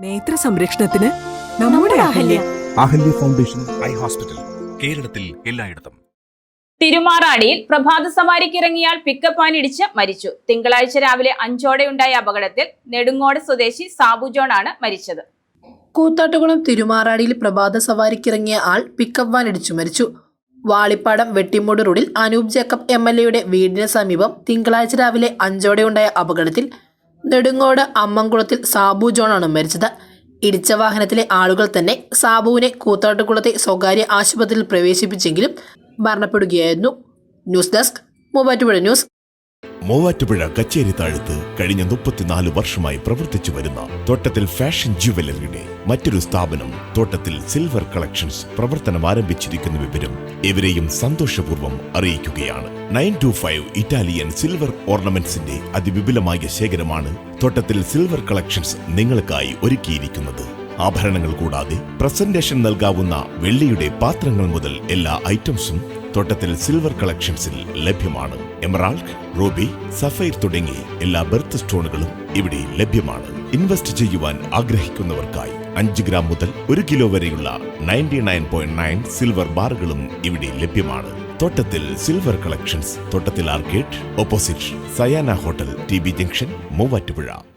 നേത്ര സംരക്ഷണത്തിന് നമ്മുടെ Ahalya. Ahalya. Foundation eye hospital കേരളത്തിൽ എല്ലായിടത്തും. തിരുമാറാടിയിൽ പ്രഭാത സവാരിക്ക് ഇറങ്ങിയാൽ പിക്കപ്പ് വാൻ ഇടിച്ച് മരിച്ചു. തിങ്കളാഴ്ച രാവിലെ അഞ്ചോടെയുണ്ടായ അപകടത്തിൽ നെടുങ്ങോട് സ്വദേശി സാബു ജോൺ ആണ് മരിച്ചത്. കൂത്താട്ടുകുളം തിരുമാറാടിയിൽ പ്രഭാത സവാരിക്കിറങ്ങിയ ആൾ പിക്കപ്പ് വാൻ ഇടിച്ചു മരിച്ചു. വാളിപ്പാടം വെട്ടിമൂട് റോഡിൽ അനൂപ് ജേക്കബ് എം എൽ എയുടെ വീടിന് സമീപം തിങ്കളാഴ്ച രാവിലെ അഞ്ചോടെയുണ്ടായ അപകടത്തിൽ നെടുങ്ങോട് അമ്മംകുളത്തിൽ സാബു ജോണാണ് മരിച്ചത്. ഇടിച്ച വാഹനത്തിലെ ആളുകൾ തന്നെ സാബുവിനെ കൂത്താട്ടുകുളത്തെ സ്വകാര്യ ആശുപത്രിയിൽ പ്രവേശിപ്പിച്ചെങ്കിലും മരണപ്പെടുകയായിരുന്നു. News desk Muvattupuzha news. Muvattupuzha കച്ചേരി താഴത്ത് കഴിഞ്ഞ മുപ്പത്തിനാല് വർഷമായി പ്രവർത്തിച്ചു വരുന്ന തോട്ടത്തിൽ ഫാഷൻ ജുവലറിയുടെ മറ്റൊരു സ്ഥാപനം തോട്ടത്തിൽ സിൽവർ കളക്ഷൻസ് പ്രവർത്തനം ആരംഭിച്ചിരിക്കുന്ന വിവരം ഇവരെയും സന്തോഷപൂർവം അറിയിക്കുകയാണ്. Nine two five Italian silver ഓർണമെന്റ്സിന്റെ അതിവിപുലമായ ശേഖരമാണ് തോട്ടത്തിൽ സിൽവർ കളക്ഷൻസ് നിങ്ങൾക്കായി ഒരുക്കിയിരിക്കുന്നത്. ആഭരണങ്ങൾ കൂടാതെ പ്രസന്റേഷൻ നൽകാവുന്ന വെള്ളിയുടെ പാത്രങ്ങൾ മുതൽ എല്ലാ ഐറ്റംസും തോട്ടത്തിൽ സിൽവർ കളക്ഷൻസിൽ ലഭ്യമാണ്. എമറാൾഡ് റൂബി സഫൈർ തുടങ്ങി എല്ലാ ബെർത്ത് സ്റ്റോണുകളും ഇവിടെ ലഭ്യമാണ്. ഇൻവെസ്റ്റ് ചെയ്യുവാൻ ആഗ്രഹിക്കുന്നവർക്കായി അഞ്ച് ഗ്രാം മുതൽ ഒരു കിലോ വരെയുള്ള ninety nine point nine silver ബാറുകളും ഇവിടെ ലഭ്യമാണ്. Thottathil silver collections Thottathil arcade opposite Sayana hotel T B junction Muvattupuzha.